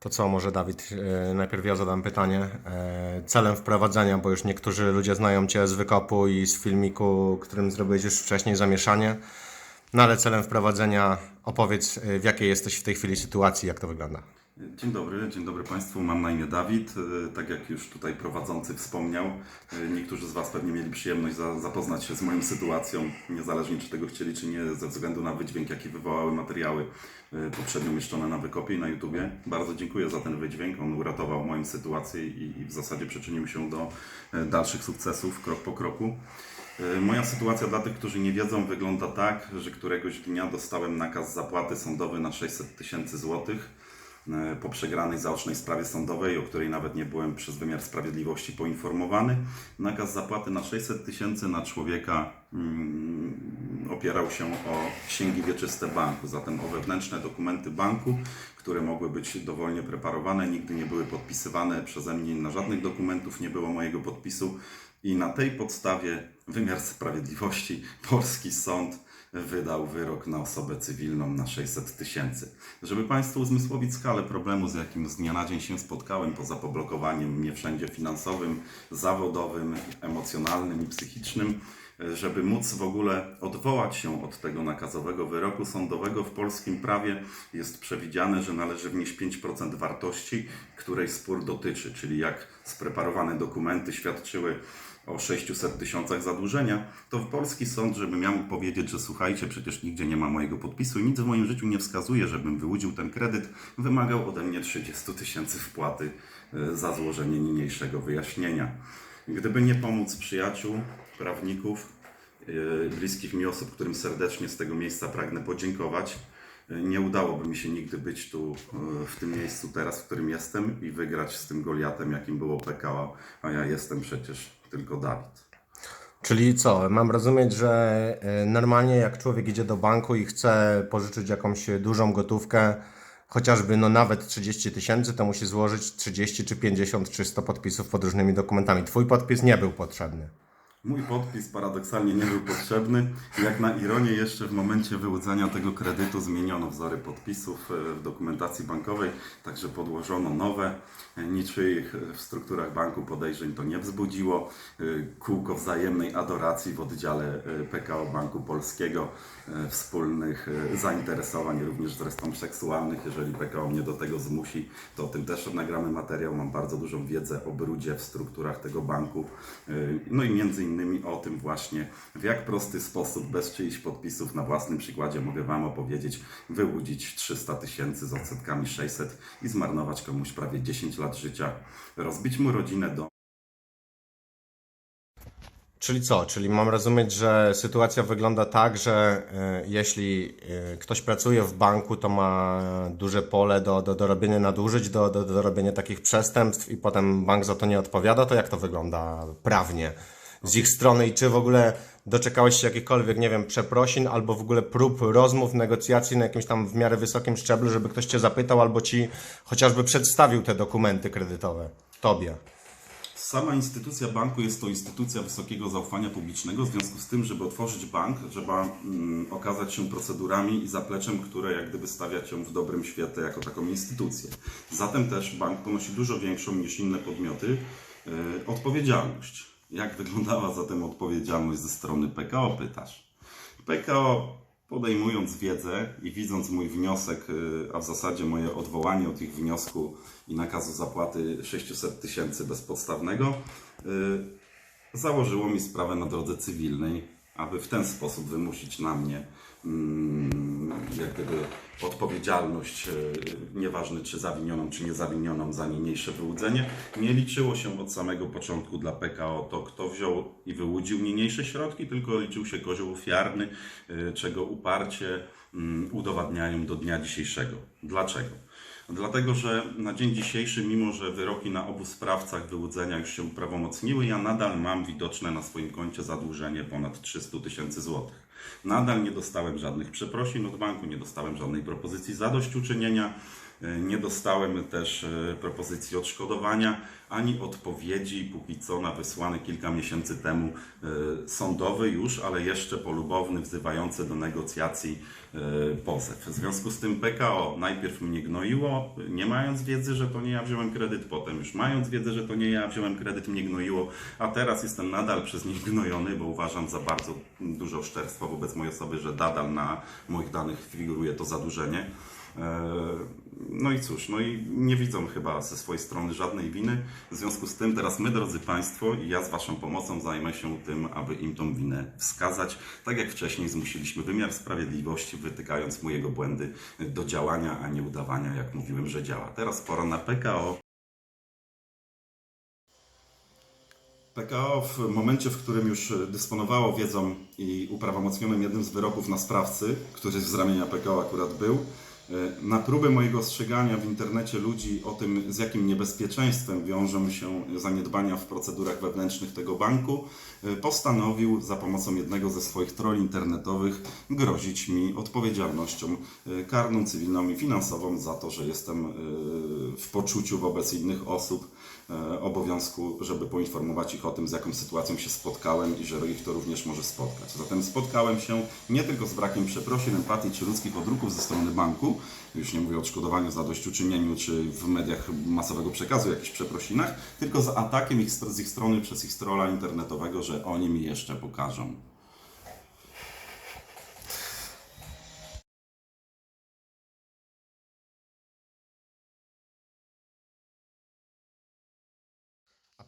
To co, może Dawid, e, najpierw ja zadam pytanie. E, Celem wprowadzenia, bo już niektórzy ludzie znają Cię z wykopu i z filmiku, którym zrobiłeś już wcześniej zamieszanie. No ale celem wprowadzenia opowiedz, e, w jakiej jesteś w tej chwili sytuacji, jak to wygląda. Dzień dobry, dzień dobry Państwu. Mam na imię Dawid. E, Tak jak już tutaj prowadzący wspomniał, e, niektórzy z Was pewnie mieli przyjemność za, zapoznać się z moją sytuacją, niezależnie czy tego chcieli, czy nie, ze względu na wydźwięk, jaki wywołały materiały e, poprzednio umieszczone na Wykopie i na YouTubie. Bardzo dziękuję za ten wydźwięk. On uratował moją sytuację i, i w zasadzie przyczynił się do dalszych sukcesów krok po kroku. Moja sytuacja dla tych, którzy nie wiedzą, wygląda tak, że któregoś dnia dostałem nakaz zapłaty sądowy na 600 tysięcy złotych po przegranej zaocznej sprawie sądowej, o której nawet nie byłem przez wymiar sprawiedliwości poinformowany. Nakaz zapłaty na 600 tysięcy na człowieka mm, opierał się o księgi wieczyste banku, zatem o wewnętrzne dokumenty banku, które mogły być dowolnie preparowane, nigdy nie były podpisywane przeze mnie, na żadnych dokumentów nie było mojego podpisu i na tej podstawie wymiar sprawiedliwości, polski sąd wydał wyrok na osobę cywilną na 600 tysięcy. Żeby Państwu uzmysłowić skalę problemu, z jakim z dnia na dzień się spotkałem, poza poblokowaniem mnie wszędzie finansowym, zawodowym, emocjonalnym i psychicznym, żeby móc w ogóle odwołać się od tego nakazowego wyroku sądowego w polskim prawie jest przewidziane, że należy wnieść 5% wartości, której spór dotyczy, czyli jak spreparowane dokumenty świadczyły o 600 tysiącach zadłużenia, to polski sąd, żeby miał powiedzieć, że słuchajcie, przecież nigdzie nie ma mojego podpisu i nic w moim życiu nie wskazuje, żebym wyłudził ten kredyt, wymagał ode mnie 30 tysięcy wpłaty e, za złożenie niniejszego wyjaśnienia. Gdyby nie pomóc przyjaciół, prawników, e, bliskich mi osób, którym serdecznie z tego miejsca pragnę podziękować, e, nie udałoby mi się nigdy być tu w tym miejscu teraz, w którym jestem i wygrać z tym Goliatem, jakim było PKO, a ja jestem przecież tylko Dawid. Czyli co, mam rozumieć, że e, normalnie jak człowiek idzie do banku i chce pożyczyć jakąś dużą gotówkę, chociażby no nawet 30 tysięcy, to musi złożyć 30 czy 50 czy 100 podpisów pod różnymi dokumentami. Twój podpis nie był potrzebny. Mój podpis paradoksalnie nie był potrzebny. Jak na ironię, jeszcze w momencie wyłudzenia tego kredytu zmieniono wzory podpisów e, w dokumentacji bankowej, także podłożono nowe. E, Niczyich e, w strukturach banku podejrzeń to nie wzbudziło. Kółko wzajemnej adoracji w oddziale PKO Banku Polskiego, wspólnych zainteresowań, również zresztą seksualnych. Jeżeli PKO mnie do tego zmusi, to o tym też nagramy materiał. Mam bardzo dużą wiedzę o brudzie w strukturach tego banku. No i między innymi o tym właśnie, w jak prosty sposób, bez czyichś podpisów, na własnym przykładzie mogę Wam opowiedzieć, wyłudzić 300 tysięcy z odsetkami 600 i zmarnować komuś prawie 10 lat życia, rozbić mu rodzinę do Czyli co? Czyli mam rozumieć, że sytuacja wygląda tak, że e, jeśli e, ktoś pracuje w banku, to ma duże pole do, do, do robienia nadużyć, do, do, do robienia takich przestępstw i potem bank za to nie odpowiada, to jak to wygląda prawnie z ich strony i czy w ogóle doczekałeś się jakichkolwiek, nie wiem, przeprosin albo w ogóle prób rozmów, negocjacji na jakimś tam w miarę wysokim szczeblu, żeby ktoś cię zapytał albo ci chociażby przedstawił te dokumenty kredytowe tobie. Sama instytucja banku jest to instytucja wysokiego zaufania publicznego, w związku z tym, żeby otworzyć bank, trzeba mm, okazać się procedurami i zapleczem, które jak gdyby stawia cię w dobrym świetle jako taką instytucję. Zatem też bank ponosi dużo większą niż inne podmioty e, odpowiedzialność. Jak wyglądała zatem odpowiedzialność ze strony PKO, pytasz? PKO podejmując wiedzę i widząc mój wniosek, y, a w zasadzie moje odwołanie od ich wniosku i nakazu zapłaty 600 tysięcy bezpodstawnego, y, założyło mi sprawę na drodze cywilnej, aby w ten sposób wymusić na mnie jak gdyby odpowiedzialność, y, nieważne czy zawinioną, czy niezawinioną za niniejsze wyłudzenie. Nie liczyło się od samego początku dla PKO to, kto wziął i wyłudził niniejsze środki, tylko liczył się kozioł ofiarny, y, czego uparcie mm, udowadniają do dnia dzisiejszego. Dlaczego? Dlatego, że na dzień dzisiejszy, mimo że wyroki na obu sprawcach wyłudzenia już się uprawomocniły, ja nadal mam widoczne na swoim koncie zadłużenie ponad 300 tysięcy złotych. Nadal nie dostałem żadnych przeprosin od banku, nie dostałem żadnej propozycji zadośćuczynienia. Nie dostałem też e, propozycji odszkodowania ani odpowiedzi póki co na wysłany kilka miesięcy temu e, sądowy już, ale jeszcze polubowny, wzywający do negocjacji e, pozew. W związku z tym PKO najpierw mnie gnoiło, nie mając wiedzy, że to nie ja wziąłem kredyt, potem już mając wiedzę, że to nie ja wziąłem kredyt, mnie gnoiło, a teraz jestem nadal przez nich gnojony, bo uważam za bardzo duże oszczerstwo wobec mojej osoby, że nadal na moich danych figuruje to zadłużenie. E, No i cóż, no i nie widzą chyba ze swojej strony żadnej winy. W związku z tym teraz my, drodzy Państwo, i ja z Waszą pomocą zajmę się tym, aby im tą winę wskazać. Tak jak wcześniej zmusiliśmy wymiar sprawiedliwości, wytykając mu jego błędy do działania, a nie udawania, jak mówiłem, że działa. Teraz pora na PKO. PKO w momencie, w którym już dysponowało wiedzą i uprawomocnionym jednym z wyroków na sprawcy, który z ramienia PKO akurat był, na próbę mojego ostrzegania w internecie ludzi o tym, z jakim niebezpieczeństwem wiążą się zaniedbania w procedurach wewnętrznych tego banku, postanowił za pomocą jednego ze swoich troli internetowych grozić mi odpowiedzialnością e, karną, cywilną i finansową za to, że jestem e, w poczuciu wobec innych osób e, obowiązku, żeby poinformować ich o tym, z jaką sytuacją się spotkałem i że ich to również może spotkać. Zatem spotkałem się nie tylko z brakiem przeprosin, empatii czy ludzkich odruchów ze strony banku, już nie mówię o odszkodowaniu, zadośćuczynieniu czy w mediach masowego przekazu jakichś przeprosinach, tylko z atakiem ich, z ich strony przez ich trolla internetowego, że oni mi jeszcze pokażą.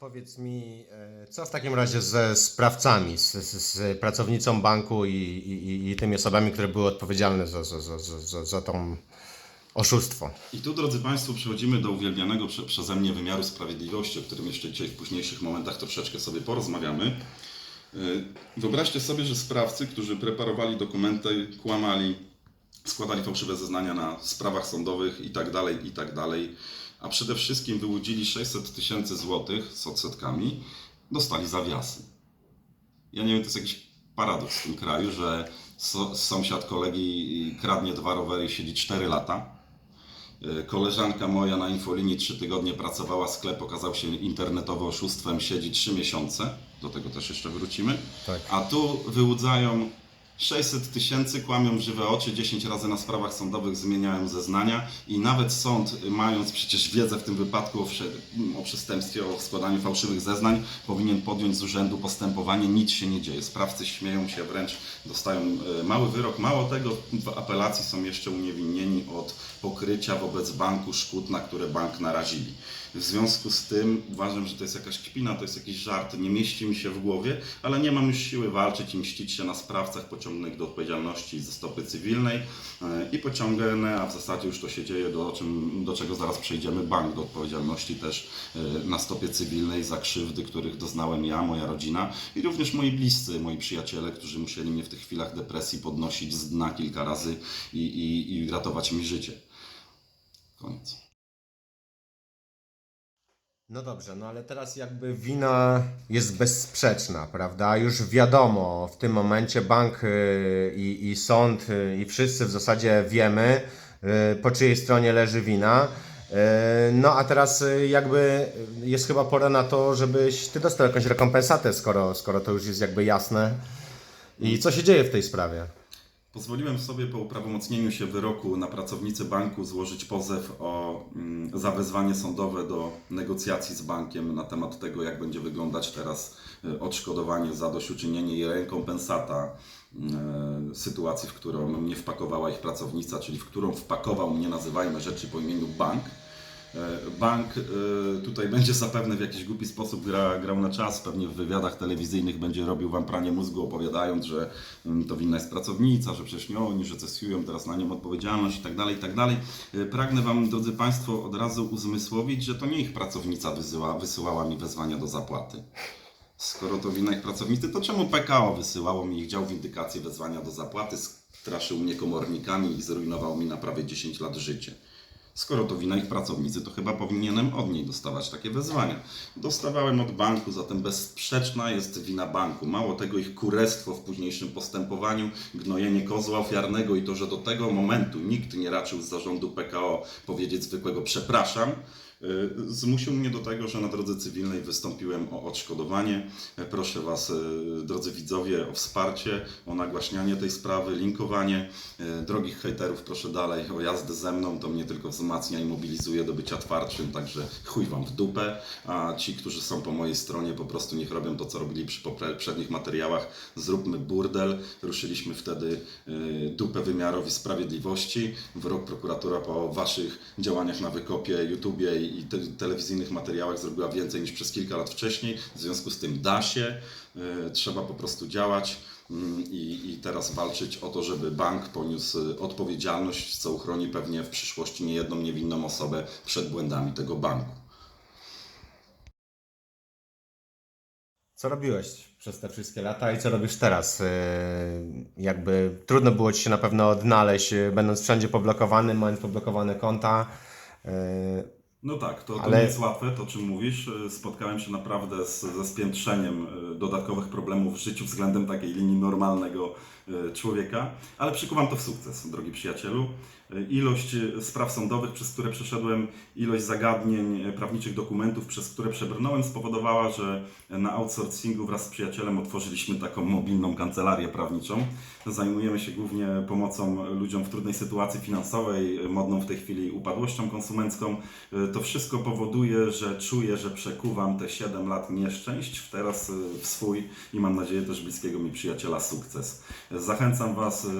Powiedz mi, e, co w takim razie ze sprawcami, z, z, z pracownicą banku i, i, i tymi osobami, które były odpowiedzialne za, za, za, za, za, tą oszustwo? I tu, drodzy Państwo, przechodzimy do uwielbianego prze, przeze mnie wymiaru sprawiedliwości, o którym jeszcze dzisiaj w późniejszych momentach troszeczkę sobie porozmawiamy. Yy, Wyobraźcie sobie, że sprawcy, którzy preparowali dokumenty, kłamali, składali fałszywe zeznania na sprawach sądowych i tak dalej, i tak dalej, a przede wszystkim wyłudzili 600 tysięcy złotych z odsetkami, dostali zawiasy. Ja nie wiem, to jest jakiś paradoks w tym kraju, że so, sąsiad kolegi kradnie dwa rowery i siedzi 4 lata. E, Koleżanka moja na infolinii 3 tygodnie pracowała, sklep okazał się internetowo oszustwem, siedzi 3 miesiące. Do tego też jeszcze wrócimy. Tak. A tu wyłudzają 600 tysięcy, kłamią w żywe oczy, 10 razy na sprawach sądowych zmieniają zeznania i nawet sąd, mając przecież wiedzę w tym wypadku o, o przestępstwie, o składaniu fałszywych zeznań, powinien podjąć z urzędu postępowanie, nic się nie dzieje. Sprawcy śmieją się wręcz, dostają e, mały wyrok. Mało tego, w apelacji są jeszcze uniewinnieni od pokrycia wobec banku szkód, na które bank narazili. W związku z tym uważam, że to jest jakaś kpina, to jest jakiś żart, nie mieści mi się w głowie, ale nie mam już siły walczyć i mścić się na sprawcach, pociągnę ich do odpowiedzialności ze stopy cywilnej e, i pociągnę, a w zasadzie już to się dzieje, do, czym, do czego zaraz przejdziemy, bank do odpowiedzialności też e, na stopie cywilnej za krzywdy, których doznałem ja, moja rodzina i również moi bliscy, moi przyjaciele, którzy musieli mnie w tych chwilach depresji podnosić z dna kilka razy i, i, i ratować mi życie. Koniec. No dobrze, no ale teraz jakby wina jest bezsprzeczna, prawda? Już wiadomo, w tym momencie bank y, i, i sąd y, i wszyscy w zasadzie wiemy, y, po czyjej stronie leży wina. No a teraz jakby jest chyba pora na to, żebyś ty dostał jakąś rekompensatę, skoro, skoro to już jest jakby jasne. I co się dzieje w tej sprawie? Pozwoliłem sobie po uprawomocnieniu się wyroku na pracownicy banku złożyć pozew o mm, zawezwanie sądowe do negocjacji z bankiem na temat tego, jak będzie wyglądać teraz y, odszkodowanie, zadośćuczynienie i rekompensata y, sytuacji, w którą mnie wpakowała ich pracownica, czyli w którą wpakował mnie, nazywajmy rzeczy po imieniu bank. E, Bank e, tutaj będzie zapewne w jakiś głupi sposób gra, grał na czas, pewnie w wywiadach telewizyjnych będzie robił wam pranie mózgu, opowiadając, że mm, to winna jest pracownica, że przecież nie oni, że cesują teraz na nią odpowiedzialność i tak dalej, i tak dalej. E, Pragnę wam, drodzy Państwo, od razu uzmysłowić, że to nie ich pracownica wysyła, wysyłała mi wezwania do zapłaty. Skoro to wina ich pracownicy, to czemu PKO wysyłało mi ich dział windykacji wezwania do zapłaty, straszył mnie komornikami i zrujnował mi na prawie 10 lat życie? Skoro to wina ich pracownicy, to chyba powinienem od niej dostawać takie wezwania. Dostawałem od banku, zatem bezsprzeczna jest wina banku. Mało tego, ich kurestwo w późniejszym postępowaniu, gnojenie kozła ofiarnego i to, że do tego momentu nikt nie raczył z zarządu PKO powiedzieć zwykłego przepraszam, zmusił mnie do tego, że na drodze cywilnej wystąpiłem o odszkodowanie. E, Proszę Was, y, drodzy widzowie, o wsparcie, o nagłaśnianie tej sprawy, linkowanie. E, Drogich hejterów proszę dalej o jazdę ze mną, to mnie tylko wzmacnia i mobilizuje do bycia twardszym, także chuj Wam w dupę, a ci, którzy są po mojej stronie, po prostu niech robią to, co robili przy poprzednich materiałach. Zróbmy burdel. Ruszyliśmy wtedy y, dupę wymiarowi sprawiedliwości. Wyrok prokuratura po Waszych działaniach na Wykopie, YouTubie i te, telewizyjnych materiałach zrobiła więcej niż przez kilka lat wcześniej. W związku z tym da się. Y, Trzeba po prostu działać mm, i, i teraz walczyć o to, żeby bank poniósł y, odpowiedzialność, co uchroni pewnie w przyszłości niejedną niewinną osobę przed błędami tego banku. Co robiłeś przez te wszystkie lata i co robisz teraz? Yy, Jakby trudno było ci się na pewno odnaleźć, będąc wszędzie poblokowanym, mając poblokowane konta. No tak, to, to Ale- nie jest łatwe, to czym mówisz. Y, Spotkałem się naprawdę z, ze spiętrzeniem y, dodatkowych problemów w życiu względem takiej linii normalnego człowieka, ale przykuwam to w sukces, drogi przyjacielu. Y, Ilość y, spraw sądowych, przez które przeszedłem, ilość zagadnień, prawniczych dokumentów, przez które przebrnąłem, spowodowała, że na outsourcingu wraz z przyjacielem otworzyliśmy taką mobilną kancelarię prawniczą. Zajmujemy się głównie pomocą ludziom w trudnej sytuacji finansowej, modną w tej chwili upadłością konsumencką. To wszystko powoduje, że czuję, że przekuwam te 7 lat nieszczęść w teraz w swój i mam nadzieję też bliskiego mi przyjaciela sukces. Zachęcam Was, y, y,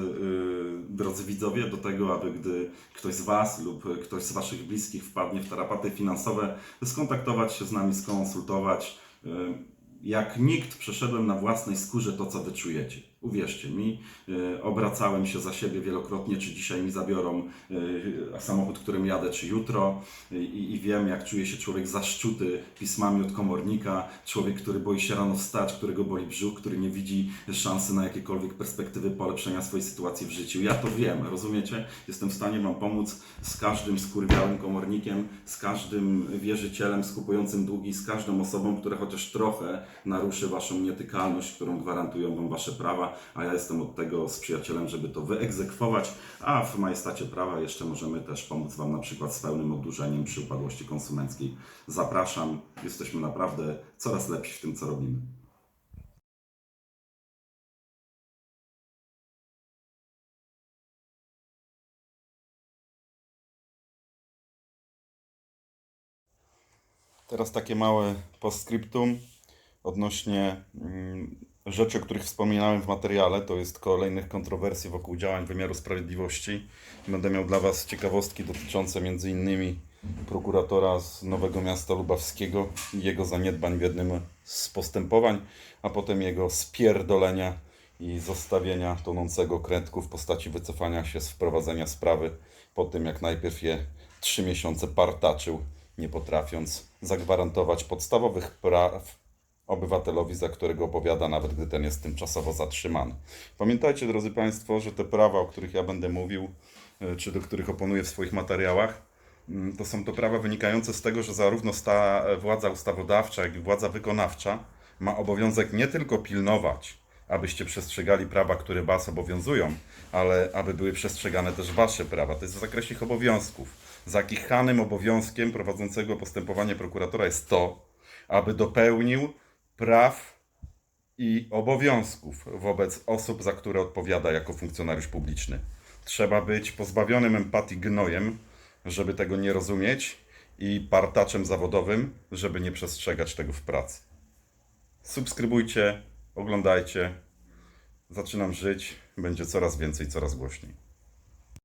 drodzy widzowie, do tego, aby gdy ktoś z Was lub ktoś z Waszych bliskich wpadnie w tarapaty finansowe, skontaktować się z nami, skonsultować. Y, Jak nikt przeszedłem na własnej skórze to, co Wy czujecie. Uwierzcie mi, y, obracałem się za siebie wielokrotnie, czy dzisiaj mi zabiorą y, samochód, którym jadę, czy jutro y, i, i wiem, jak czuje się człowiek zaszczuty pismami od komornika, człowiek, który boi się rano wstać, którego boli brzuch, który nie widzi szansy na jakiekolwiek perspektywy polepszenia swojej sytuacji w życiu. Ja to wiem, rozumiecie? Jestem w stanie Wam pomóc z każdym skurwiałym komornikiem, z każdym wierzycielem skupującym długi, z każdą osobą, która chociaż trochę naruszy Waszą nietykalność, którą gwarantują Wam Wasze prawa, a ja jestem od tego z przyjacielem, żeby to wyegzekwować, a w majestacie prawa jeszcze możemy też pomóc Wam na przykład z pełnym oddłużeniem przy upadłości konsumenckiej. Zapraszam, jesteśmy naprawdę coraz lepsi w tym, co robimy. Teraz takie małe postscriptum odnośnie mm, rzeczy, o których wspominałem w materiale. To jest kolejnych kontrowersji wokół działań wymiaru sprawiedliwości. Będę miał dla Was ciekawostki dotyczące m.in. prokuratora z Nowego Miasta Lubawskiego jego zaniedbań w jednym z postępowań, a potem jego spierdolenia i zostawienia tonącego krętku w postaci wycofania się z wprowadzenia sprawy po tym, jak najpierw je trzy miesiące partaczył, nie potrafiąc zagwarantować podstawowych praw obywatelowi, za którego opowiada, nawet gdy ten jest tymczasowo zatrzymany. Pamiętajcie, drodzy Państwo, że te prawa, o których ja będę mówił, y, czy do których oponuję w swoich materiałach, mm, to są to prawa wynikające z tego, że zarówno sta władza ustawodawcza, jak i władza wykonawcza ma obowiązek nie tylko pilnować, abyście przestrzegali prawa, które Was obowiązują, ale aby były przestrzegane też Wasze prawa. To jest w zakresie ich obowiązków. Zakichanym obowiązkiem prowadzącego postępowanie prokuratora jest to, aby dopełnił praw i obowiązków wobec osób, za które odpowiada jako funkcjonariusz publiczny. Trzeba być pozbawionym empatii gnojem, żeby tego nie rozumieć, i partaczem zawodowym, żeby nie przestrzegać tego w pracy. Subskrybujcie, oglądajcie. Zaczynam żyć, będzie coraz więcej, coraz głośniej.